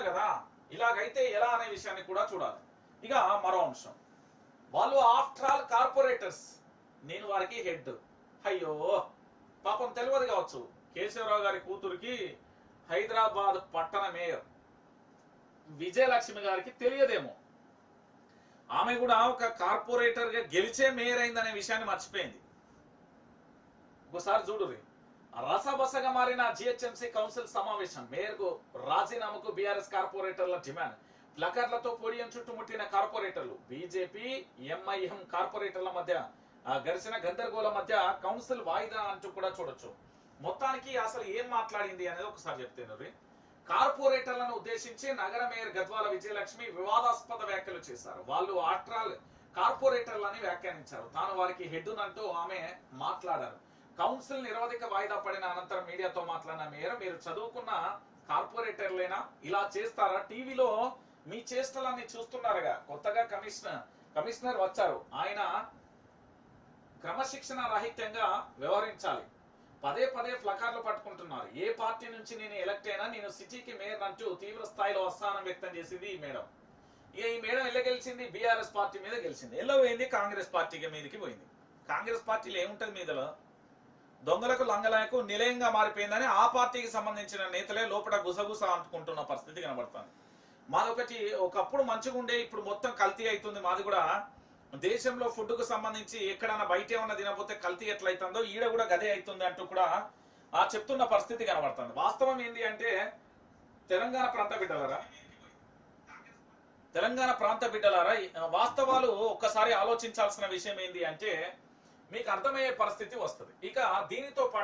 చెప్తున్నా కదా ఇలాగైతే ఎలా అనే విషయాన్ని కూడా చూడాలి. ఇక మరో అంశం. వాళ్ళు ఆఫ్టర్ ఆల్ కార్పొరేటర్స్ నేను వారికి హెడ్ అయ్యో పాపం తెలియదు కావచ్చు. కేశవరావు గారి కూతురికి హైదరాబాద్ పట్టణ మేయర్ విజయలక్ష్మి గారికి తెలియదేమో. ఆమె కూడా ఒక కార్పొరేటర్గా గెలిచే మేయర్ అయిందనే విషయాన్ని మర్చిపోయింది. ఒకసారి చూడుర్రి రసబసగా మారిన జిహెచ్ఎంసీ కౌన్సిల్ సమావేశం. మేయర్కు రాజీనామాకు బీఆర్ఎస్ కార్పొరేటర్ల డిమాండ్. ప్లకర్లతో పోడియం చుట్టుముట్టిన కార్పొరేటర్లు. బీజేపీ ఎంఐఎం కార్పొరేటర్ల మధ్య గరిసిన గందరగోళ మధ్య కౌన్సిల్ వాయిదా అంటూ కూడా చూడొచ్చు. మొత్తానికి అసలు ఏం మాట్లాడింది అనేది ఒకసారి చెప్తేను కార్పొరేటర్లను ఉద్దేశించి నగర మేయర్ గద్వాల విజయలక్ష్మి వివాదాస్పద వ్యాఖ్యలు చేశారు. వాళ్ళు ఆట్రాల్ కార్పొరేటర్లని వ్యాఖ్యానించారు. తాను వారికి హెడ్ అంటూ ఆమె మాట్లాడారు. కౌన్సిల్ నిరవధిక వాయిదా పడిన అనంతరం మీడియాతో మాట్లాడిన మేర మీరు చదువుకున్న కార్పొరేటర్లేనా ఇలా చేస్తారా? టీవీలో మీ చేష్టలన్నీ చూస్తున్నారుగా. కొత్తగా కమిషనర్ కమిషనర్ వచ్చారు. ఆయన క్రమశిక్షణ రాహిత్యంగా వ్యవహరించాలి. పదే పదే ఫ్లకార్లు పట్టుకుంటున్నారు. ఏ పార్టీ నుంచి నేను ఎలక్ట్ అయినా నేను సిటీకి మేయర్ అంటూ తీవ్ర స్థాయిలో అసహనం వ్యక్తం చేసింది ఈ మేడం. ఇక ఈ మేడం ఎలా గెలిచింది? బీఆర్ఎస్ పార్టీ మీద గెలిచింది. ఎలా పోయింది కాంగ్రెస్ పార్టీకి మీదకి పోయింది. కాంగ్రెస్ పార్టీలో ఏముంటుంది మీదలో? దొంగలకు లంగలకు నిలయంగా మారిపోయిందని ఆ పార్టీకి సంబంధించిన నేతలే లోపల గుసగుస అంటుకుంటున్న పరిస్థితి కనబడుతుంది. మాదొకటి ఒకప్పుడు మంచిగా ఉండే ఇప్పుడు మొత్తం కల్తీ అవుతుంది. మాది కూడా దేశంలో ఫుడ్కు సంబంధించి ఎక్కడైనా బయట ఏమన్నా తినకపోతే కల్తీ ఎట్లయితుందో ఈడ కూడా గదే అవుతుంది అంటూ కూడా ఆ చెప్తున్న పరిస్థితి కనబడుతుంది. వాస్తవం ఏంటి అంటే తెలంగాణ ప్రాంత బిడ్డలరా? తెలంగాణ ప్రాంత బిడ్డలారా? వాస్తవాలు ఒక్కసారి ఆలోచించాల్సిన విషయం ఏంటి అంటే మీకు అర్థమయ్యే పరిస్థితి వస్తుంది. ఇక దీనితో పాటు